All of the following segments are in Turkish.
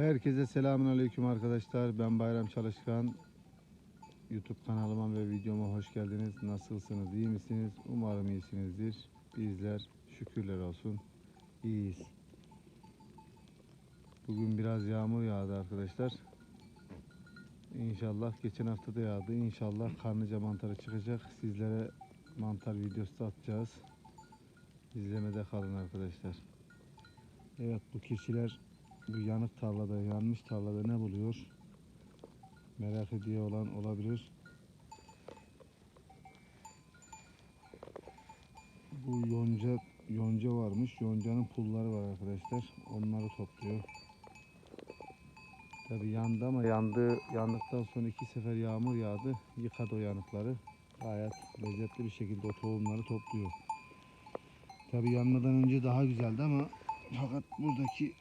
Herkese selamünaleyküm arkadaşlar. Ben Bayram Çalışkan. YouTube kanalıma ve videoma hoş geldiniz. Nasılsınız? İyi misiniz? Umarım iyisinizdir. Bizler şükürler olsun iyiyiz. Bugün biraz yağmur yağdı arkadaşlar. İnşallah geçen hafta da yağdı. İnşallah karnıca mantarı çıkacak. Sizlere mantar videosu da atacağız. İzlemede kalın arkadaşlar. Evet bu keçiler bu yanık tarlada, yanmış tarlada ne buluyor? Merak ediyor olan olabilir. Bu yonca yonca varmış. Yoncanın pulları var arkadaşlar. Onları topluyor. Tabi yandı ama yandı, yandıktan sonra iki sefer yağmur yağdı. Yıkadı o yanıkları. Gayet lezzetli bir şekilde o tohumları topluyor. Tabi yanmadan önce daha güzeldi ama fakat buradaki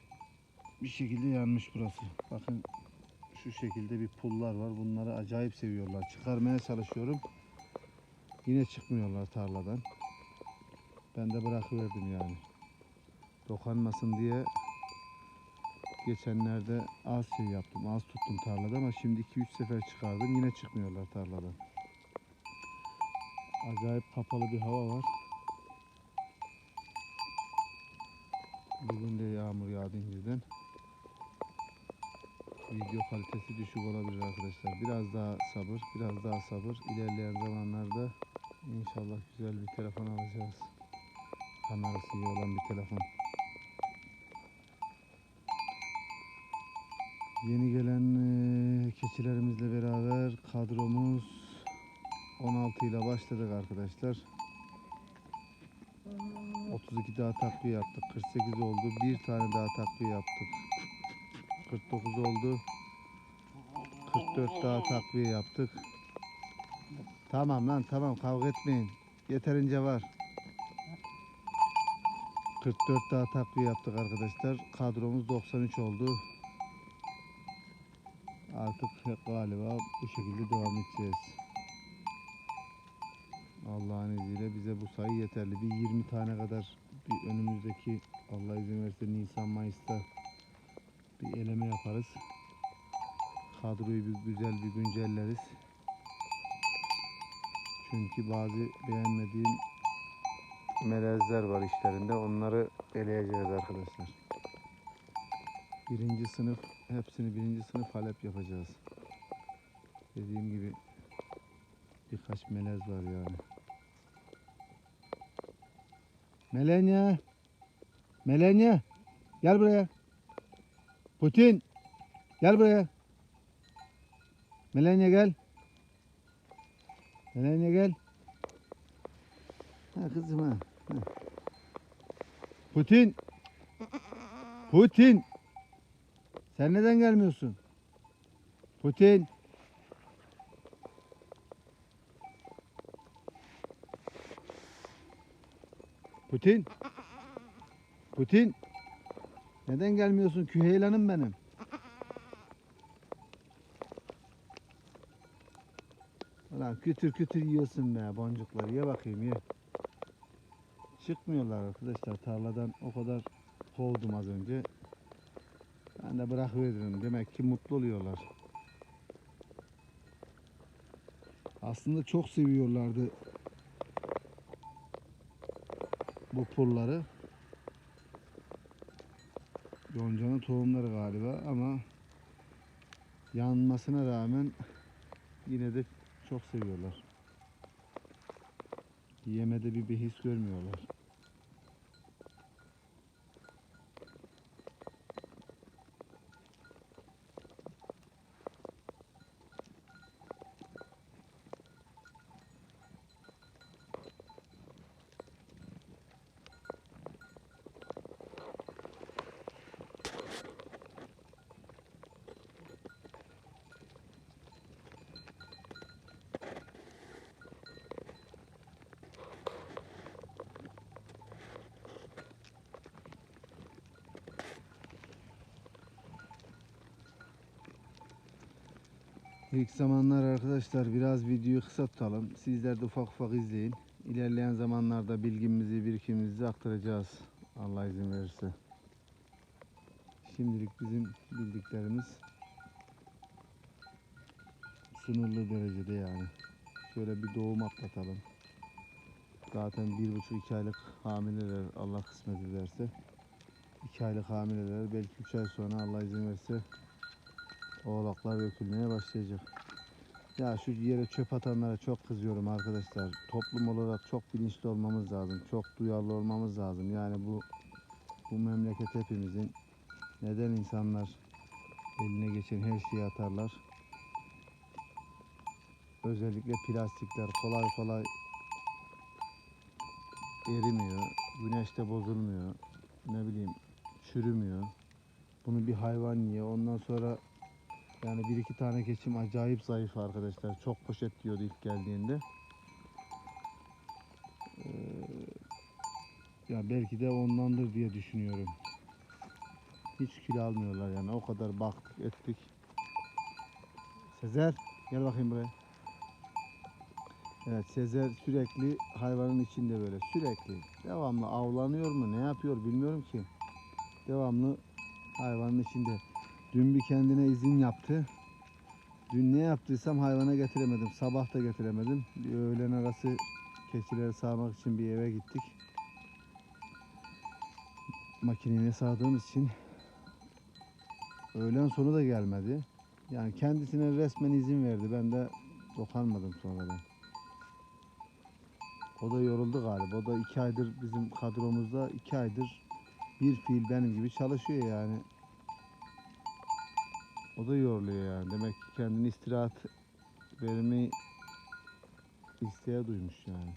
bir şekilde yanmış burası. Bakın şu şekilde bir pullar var. Bunları acayip seviyorlar. Çıkarmaya çalışıyorum. Yine çıkmıyorlar tarladan. Ben de bırakıverdim yani. Dokanmasın diye geçenlerde az şey yaptım. Az tuttum tarlada ama şimdi 2-3 sefer çıkardım. Yine çıkmıyorlar tarladan. Acayip kapalı bir hava var. Bugün de yağmur yağdı inciden. Video kalitesi düşük olabilir arkadaşlar. Biraz daha sabır, biraz daha sabır. İlerleyen zamanlarda inşallah güzel bir telefon alacağız. Kamerası iyi olan bir telefon. Yeni gelen eee, keçilerimizle beraber kadromuz 16 ile başladık arkadaşlar. 32 daha takviye yaptık. 48 oldu. Bir tane daha takviye yaptık. 49 oldu. 44 daha takviye yaptık. Tamam lan tamam kavga etmeyin. Yeterince var. 44 daha takviye yaptık arkadaşlar. Kadromuz 93 oldu. Artık galiba bu şekilde devam edeceğiz. Allah'ın izniyle bize bu sayı yeterli. Bir 20 tane kadar bir önümüzdeki Allah izin verirse Nisan Mayıs'ta bir eleme yaparız. Kadroyu bir güzel bir güncelleriz. Çünkü bazı beğenmediğim melezler var işlerinde. Onları eleyeceğiz arkadaşlar. Birinci sınıf hepsini birinci sınıf Halep yapacağız. Dediğim gibi birkaç melez var yani. Melenya. Melenya. Gel buraya. Putin. Gel buraya. Melenya gel. Melenya gel. Ha kızım ha. ha. Putin. Putin. Sen neden gelmiyorsun? Putin. Putin. Putin. Neden gelmiyorsun? Küheylanım benim. Ulan kütür kütür yiyorsun be boncukları. Ye bakayım ye. Çıkmıyorlar arkadaşlar. Tarladan o kadar kovdum az önce. Ben de bırakıverdim. Demek ki mutlu oluyorlar. Aslında çok seviyorlardı bu pulları. Yonca'nın tohumları galiba ama yanmasına rağmen yine de çok seviyorlar. Yemede bir behis görmüyorlar. İlk zamanlar arkadaşlar biraz videoyu kısa tutalım. Sizler de ufak ufak izleyin. İlerleyen zamanlarda bilgimizi, birikimimizi aktaracağız. Allah izin verirse. şimdilik bizim bildiklerimiz sınırlı derecede yani. Şöyle bir doğum atlatalım. Zaten bir buçuk iki aylık hamileler Allah kısmet ederse. iki aylık hamileler belki üç ay sonra Allah izin verirse oğlaklar dökülmeye başlayacak. Ya şu yere çöp atanlara çok kızıyorum arkadaşlar. Toplum olarak çok bilinçli olmamız lazım. Çok duyarlı olmamız lazım. Yani bu bu memleket hepimizin. Neden insanlar eline geçen her şeyi atarlar? Özellikle plastikler kolay kolay erimiyor. Güneşte bozulmuyor. Ne bileyim çürümüyor. Bunu bir hayvan yiyor. Ondan sonra yani bir iki tane keçim acayip zayıf arkadaşlar. Çok poşet diyordu ilk geldiğinde. Ee, ya belki de ondandır diye düşünüyorum. Hiç kilo almıyorlar yani. O kadar baktık ettik. Sezer gel bakayım buraya. Evet Sezer sürekli hayvanın içinde böyle sürekli devamlı avlanıyor mu ne yapıyor bilmiyorum ki. Devamlı hayvanın içinde. Dün bir kendine izin yaptı. Dün ne yaptıysam hayvana getiremedim. Sabah da getiremedim. Bir öğlen arası keçileri sağmak için bir eve gittik. Makineye sağdığımız için öğlen sonu da gelmedi. Yani kendisine resmen izin verdi. Ben de dokanmadım sonradan. O da yoruldu galiba. O da iki aydır bizim kadromuzda iki aydır bir fiil benim gibi çalışıyor yani. O da yoruluyor yani. Demek ki kendini istirahat vermeyi isteğe duymuş yani.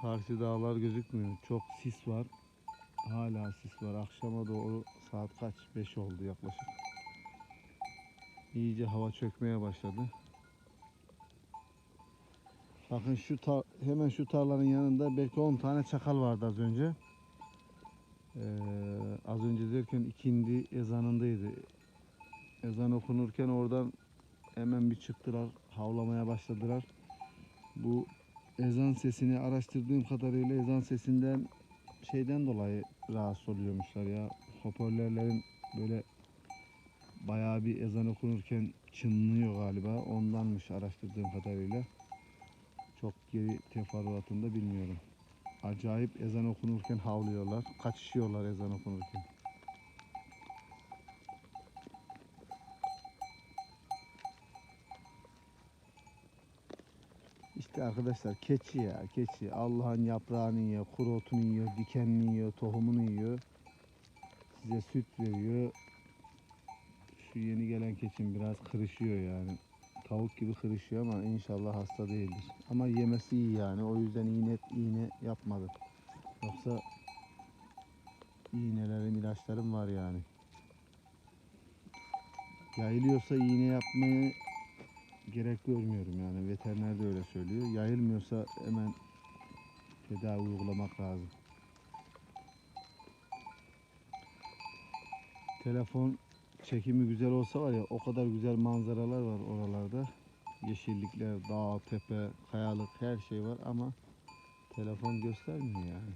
Karşı dağlar gözükmüyor. Çok sis var. Hala sis var. Akşama doğru saat kaç? 5 oldu yaklaşık. İyice hava çökmeye başladı. Bakın şu tar- hemen şu tarlanın yanında belki 10 tane çakal vardı az önce. Ee, az önce derken ikindi ezanındaydı. Ezan okunurken oradan hemen bir çıktılar, havlamaya başladılar. Bu ezan sesini araştırdığım kadarıyla ezan sesinden şeyden dolayı rahatsız oluyormuşlar ya. Hoparlörlerin böyle bayağı bir ezan okunurken çınlıyor galiba. Ondanmış araştırdığım kadarıyla. Çok geri teferruatını da bilmiyorum. Acayip ezan okunurken havlıyorlar. Kaçışıyorlar ezan okunurken. İşte arkadaşlar keçi ya keçi. Allah'ın yaprağını yiyor, kuru otunu yiyor, dikenini yiyor, tohumunu yiyor. Size süt veriyor. Şu yeni gelen keçim biraz kırışıyor yani. Tavuk gibi kırışıyor ama inşallah hasta değildir. Ama yemesi iyi yani. O yüzden iğne iğne yapmadım. Yoksa iğnelerim, ilaçlarım var yani. Yayılıyorsa iğne yapmayı gerek görmüyorum yani. Veteriner de öyle söylüyor. Yayılmıyorsa hemen tedavi uygulamak lazım. Telefon çekimi güzel olsa var ya o kadar güzel manzaralar var oralarda. Yeşillikler, dağ, tepe, kayalık her şey var ama telefon göstermiyor yani.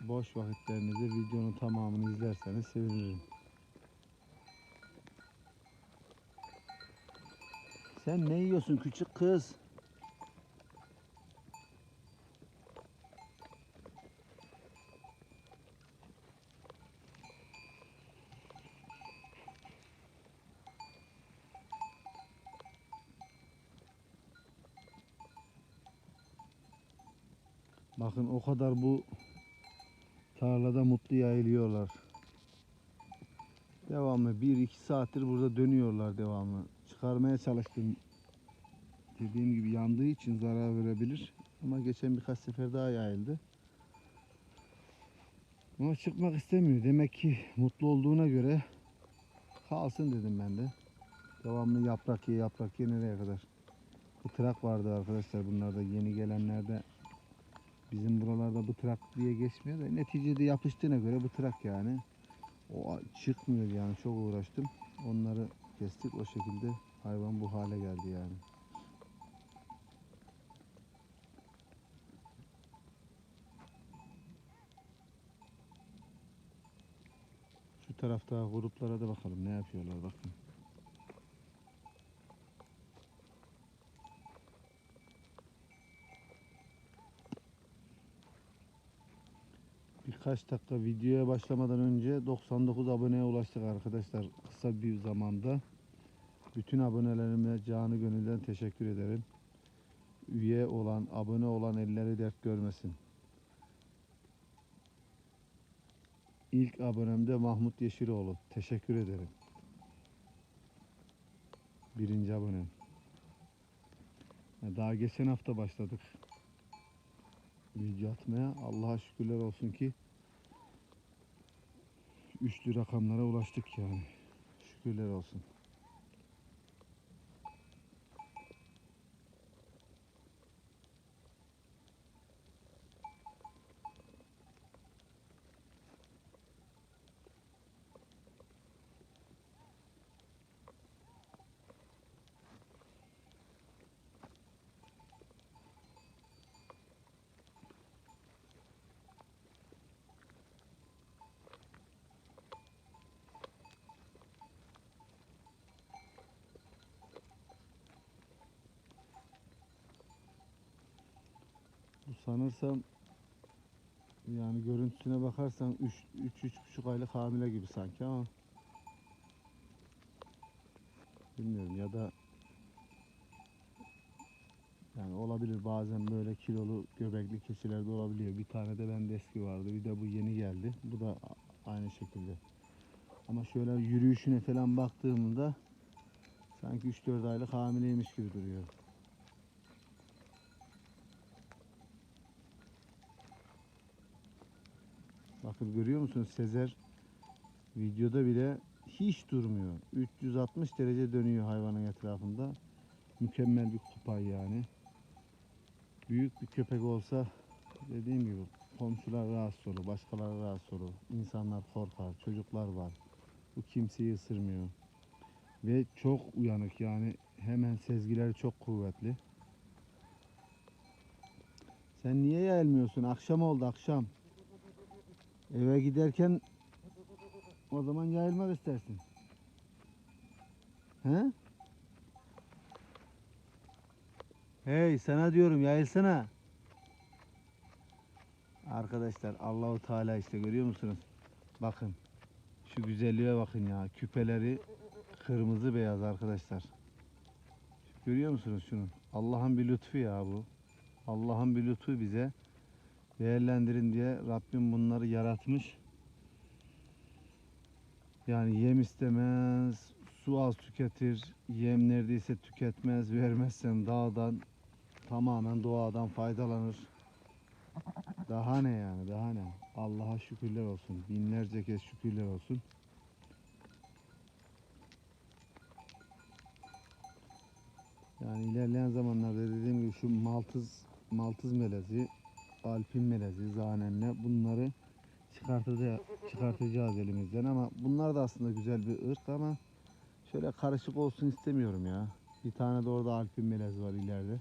Boş vakitlerinizde videonun tamamını izlerseniz sevinirim. Sen ne yiyorsun küçük kız? Bakın o kadar bu tarlada mutlu yayılıyorlar. Devamlı 1-2 saattir burada dönüyorlar devamlı. Çıkarmaya çalıştım. Dediğim gibi yandığı için zarar verebilir. Ama geçen birkaç sefer daha yayıldı. Ama çıkmak istemiyor. Demek ki mutlu olduğuna göre kalsın dedim ben de. Devamlı yaprak ye yaprak ye nereye kadar. Kıtrak vardı arkadaşlar bunlarda yeni gelenlerde Bizim buralarda bu trak diye geçmiyor da neticede yapıştığına göre bu trak yani. O çıkmıyor yani çok uğraştım. Onları kestik o şekilde hayvan bu hale geldi yani. Şu tarafta gruplara da bakalım ne yapıyorlar bakın. Birkaç dakika videoya başlamadan önce 99 aboneye ulaştık arkadaşlar. Kısa bir zamanda. Bütün abonelerime canı gönülden teşekkür ederim. Üye olan, abone olan elleri dert görmesin. İlk abonem de Mahmut Yeşiloğlu. Teşekkür ederim. Birinci abonem. Daha geçen hafta başladık video atmaya. Allah'a şükürler olsun ki üçlü rakamlara ulaştık yani. Şükürler olsun. Sanırsam yani görüntüsüne bakarsan 3 3 3,5 aylık hamile gibi sanki ama bilmiyorum ya da yani olabilir bazen böyle kilolu göbekli keçilerde olabiliyor. Bir tane de bende eski vardı. Bir de bu yeni geldi. Bu da aynı şekilde. Ama şöyle yürüyüşüne falan baktığımda sanki 3-4 aylık hamileymiş gibi duruyor. Bakın görüyor musunuz Sezer videoda bile hiç durmuyor. 360 derece dönüyor hayvanın etrafında. Mükemmel bir kupay yani. Büyük bir köpek olsa dediğim gibi komşular rahatsız olur, başkaları rahatsız olur. İnsanlar korkar, çocuklar var. Bu kimseyi ısırmıyor. Ve çok uyanık yani hemen sezgileri çok kuvvetli. Sen niye yayılmıyorsun? Akşam oldu akşam. Eve giderken o zaman yayılmak istersin. He? Hey sana diyorum yayılsana. Arkadaşlar Allahu Teala işte görüyor musunuz? Bakın. Şu güzelliğe bakın ya. Küpeleri kırmızı beyaz arkadaşlar. Görüyor musunuz şunu? Allah'ın bir lütfu ya bu. Allah'ın bir lütfu bize değerlendirin diye Rabbim bunları yaratmış. Yani yem istemez, su az tüketir, yem neredeyse tüketmez, vermezsen dağdan tamamen doğadan faydalanır. Daha ne yani daha ne? Allah'a şükürler olsun. Binlerce kez şükürler olsun. Yani ilerleyen zamanlarda dediğim gibi şu maltız maltız melezi alpin melezi, zanenle bunları çıkartacağız, elimizden ama bunlar da aslında güzel bir ırk ama şöyle karışık olsun istemiyorum ya. Bir tane de orada alpin melezi var ileride.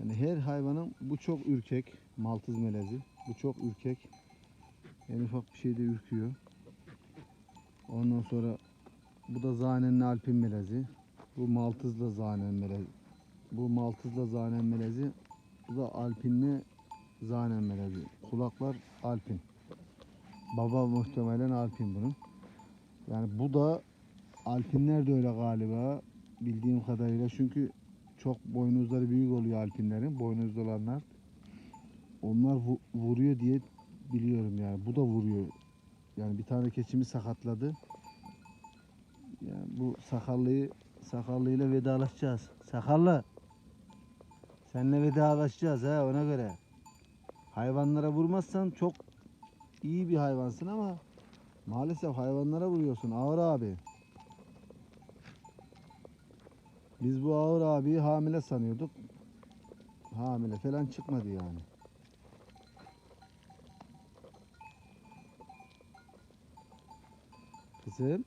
Yani her hayvanın bu çok ürkek, maltız melezi. Bu çok ürkek. En ufak bir şeyde ürküyor. Ondan sonra bu da zanenli alpin melezi. Bu maltızla zanen melezi. Bu maltızla zanen melezi. Bu da alpinli zanen melezi. Kulaklar alpin. Baba muhtemelen alpin bunun. Yani bu da alpinler de öyle galiba. Bildiğim kadarıyla çünkü çok boynuzları büyük oluyor alpinlerin. Boynuzlu olanlar. Onlar vu- vuruyor diye biliyorum yani. Bu da vuruyor. Yani bir tane keçimi sakatladı. Yani bu sakallıyı sakallıyla vedalaşacağız. Sakallı. Seninle vedalaşacağız ha ona göre. Hayvanlara vurmazsan çok iyi bir hayvansın ama maalesef hayvanlara vuruyorsun Ağır abi. Biz bu Ağır abiyi hamile sanıyorduk. Hamile falan çıkmadı yani. Kızım.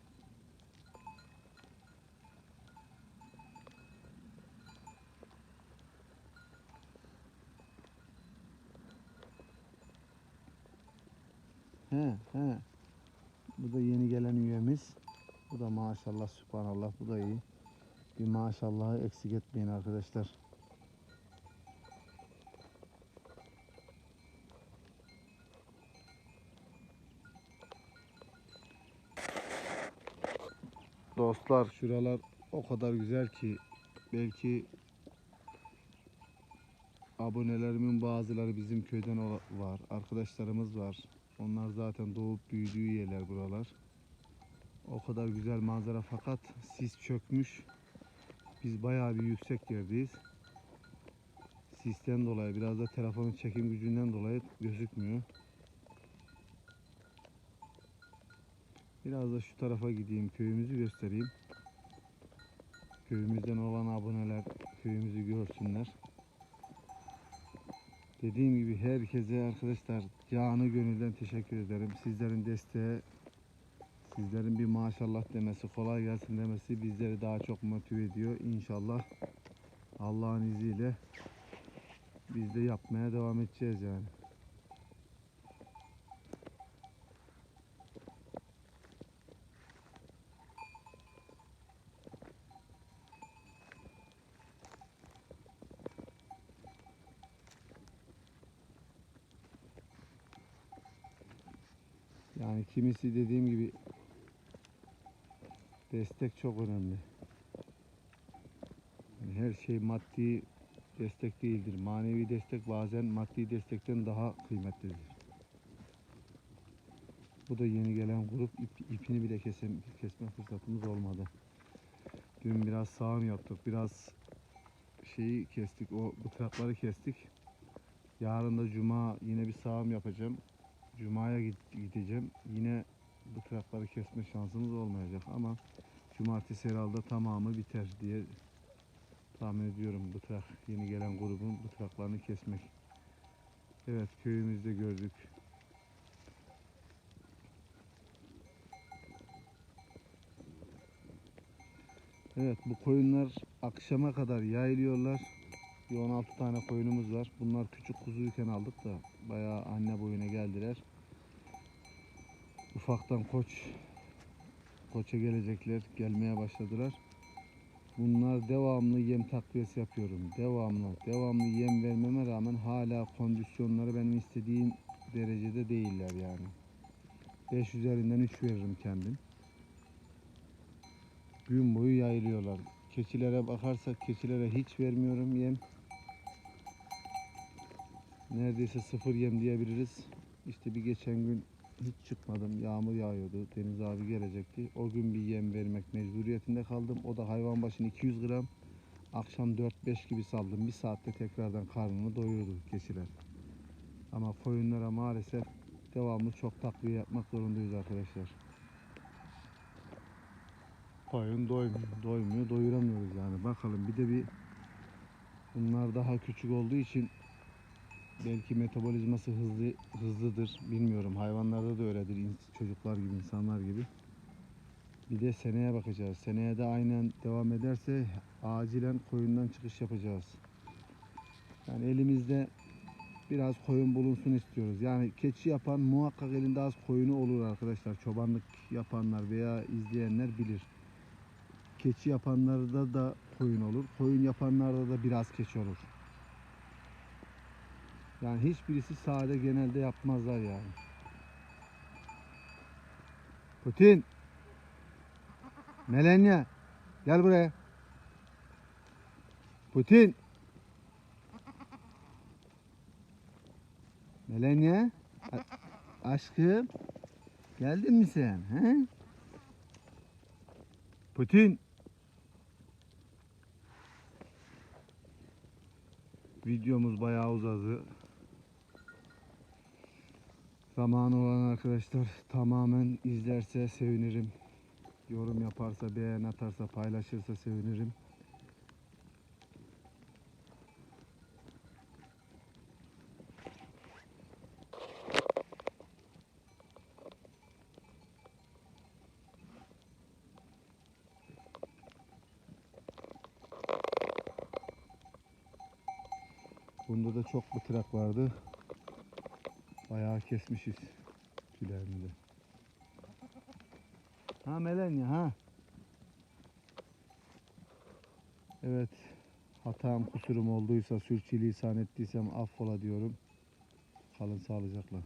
He. Bu da yeni gelen üyemiz. Bu da maşallah subhanallah bu da iyi. Bir maşallahı eksik etmeyin arkadaşlar. Dostlar şuralar o kadar güzel ki belki abonelerimin bazıları bizim köyden var. Arkadaşlarımız var. Onlar zaten doğup büyüdüğü yerler buralar. O kadar güzel manzara fakat sis çökmüş. Biz bayağı bir yüksek yerdeyiz. Sisten dolayı biraz da telefonun çekim gücünden dolayı gözükmüyor. Biraz da şu tarafa gideyim köyümüzü göstereyim. Köyümüzden olan aboneler köyümüzü görsünler. Dediğim gibi herkese arkadaşlar canı gönülden teşekkür ederim. Sizlerin desteği, sizlerin bir maşallah demesi, kolay gelsin demesi bizleri daha çok motive ediyor. İnşallah Allah'ın izniyle biz de yapmaya devam edeceğiz yani. Yani kimisi dediğim gibi destek çok önemli. Yani her şey maddi destek değildir. Manevi destek bazen maddi destekten daha kıymetlidir. Bu da yeni gelen grup ip, ipini bile kesem, kesme fırsatımız olmadı. Dün biraz sağım yaptık. Biraz şeyi kestik. O bıtrakları kestik. Yarın da cuma yine bir sağım yapacağım. Cuma'ya gideceğim. Yine bu trakları kesme şansımız olmayacak ama cumartesi herhalde tamamı biter diye tahmin ediyorum bu trak yeni gelen grubun bu traklarını kesmek. Evet köyümüzde gördük. Evet bu koyunlar akşama kadar yayılıyorlar. Bir 16 tane koyunumuz var. Bunlar küçük kuzuyken aldık da bayağı anne boyuna geldiler. Ufaktan koç koça gelecekler. Gelmeye başladılar. Bunlar devamlı yem takviyesi yapıyorum. Devamlı. Devamlı yem vermeme rağmen hala kondisyonları benim istediğim derecede değiller yani. 5 üzerinden 3 veririm kendim. Gün boyu yayılıyorlar. Keçilere bakarsak keçilere hiç vermiyorum yem. Neredeyse sıfır yem diyebiliriz. İşte bir geçen gün hiç çıkmadım. Yağmur yağıyordu. Deniz abi gelecekti. O gün bir yem vermek mecburiyetinde kaldım. O da hayvan başına 200 gram. Akşam 4-5 gibi saldım. Bir saatte tekrardan karnını doyurdu keçiler. Ama koyunlara maalesef devamlı çok takviye yapmak zorundayız arkadaşlar. Koyun doymuyor, doymuyor, doyuramıyoruz yani. Bakalım bir de bir bunlar daha küçük olduğu için belki metabolizması hızlı hızlıdır. Bilmiyorum. Hayvanlarda da öyledir. Çocuklar gibi, insanlar gibi. Bir de seneye bakacağız. Seneye de aynen devam ederse acilen koyundan çıkış yapacağız. Yani elimizde biraz koyun bulunsun istiyoruz. Yani keçi yapan muhakkak elinde az koyunu olur arkadaşlar. Çobanlık yapanlar veya izleyenler bilir. Keçi yapanlarda da koyun olur. Koyun yapanlarda da biraz keçi olur. Yani hiçbirisi sade genelde yapmazlar yani. Putin. Melenya. Gel buraya. Putin. Melenya. Aşkım. Geldin mi sen? He? Putin. Videomuz bayağı uzadı. Zamanı olan arkadaşlar tamamen izlerse sevinirim. Yorum yaparsa, beğen atarsa, paylaşırsa sevinirim. Bunda da çok bıtırak vardı. Bayağı kesmişiz. bitkilerinde. Ha Melenya ha. Evet. Hatam kusurum olduysa sürçülisan ettiysem affola diyorum. Kalın sağlıcakla.